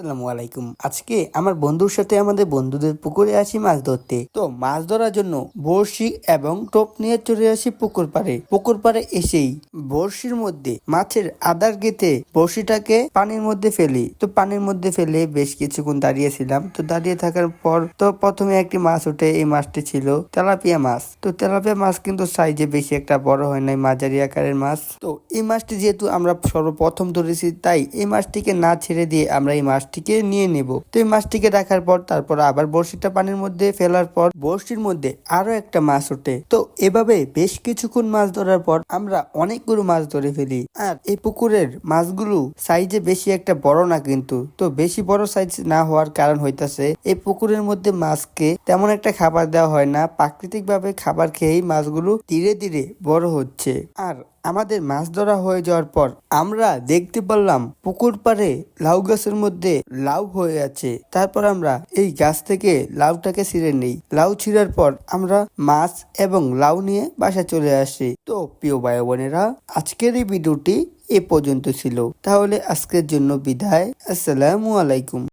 আসসালামু আলাইকুম। আজকে আমার বন্ধুর সাথে আমাদের বন্ধুদের পুকুরে আসি মাছ ধরতে। তো মাছ ধরার জন্য বড়শি এবং টোপ নিয়ে চলে আসি পুকুর পাড়ে। পুকুর পাড়ে এসেই বড়শির মধ্যে মাছের আদার গেতে বড়শিটাকে পানির মধ্যে ফেলি। তো পানির মধ্যে ফেলে বেশ কিছুক্ষণ দাঁড়িয়েছিলাম। তো দাঁড়িয়ে থাকার পর তো প্রথমে একটি মাছ ওঠে, এই মাছটি ছিল তেলাপিয়া মাছ। তো তেলাপিয়া মাছ কিন্তু সাইজে বেশি একটা বড় হয় নাই, মাঝারি আকারের মাছ। তো এই মাছটি যেহেতু আমরা সর্বপ্রথম ধরেছি, তাই এই মাছটিকে না ছেড়ে দিয়ে আমরা এই মাছটিকে নিয়ে নেব। তো এই মাছটিকে রাখার পর তারপর আবার বড়শিটা পানির মধ্যে ফেলার পর বড়শির মধ্যে আরও একটা মাছ ওঠে। তো এভাবে বেশ কিছুক্ষণ মাছ ধরার পর আমরা অনেকগুলো মাছ ধরে ফেলি। আর এই পুকুরের মাছগুলো সাইজে বেশি একটা বড় না কিন্তু। তো বেশি বড় সাইজ না হওয়ার কারণ হইতাছে, এই পুকুরের মধ্যে মাছকে তেমন একটা খাবার দেওয়া হয় না। প্রাকৃতিক ভাবে খাবার খেয়েই মাছগুলো ধীরে ধীরে বড় হচ্ছে। আর আমাদের মাছ ধরা হয়ে যাওয়ার পর আমরা দেখতে পারলাম পুকুর পাড়ে লাউ গাছের মধ্যে লাউ হয়ে আছে। তারপর আমরা এই গাছ থেকে লাউটাকে ছিঁড়ে নেই। লাউ ছিঁড়ার পর আমরা মাছ এবং লাউ নিয়ে বাসা চলে আসি। তো প্রিয় ভাই বোনেরা আজকের এই ভিডিওটি এ পর্যন্ত ছিল। তাহলে আজকের জন্য বিদায়। আসসালামু আলাইকুম।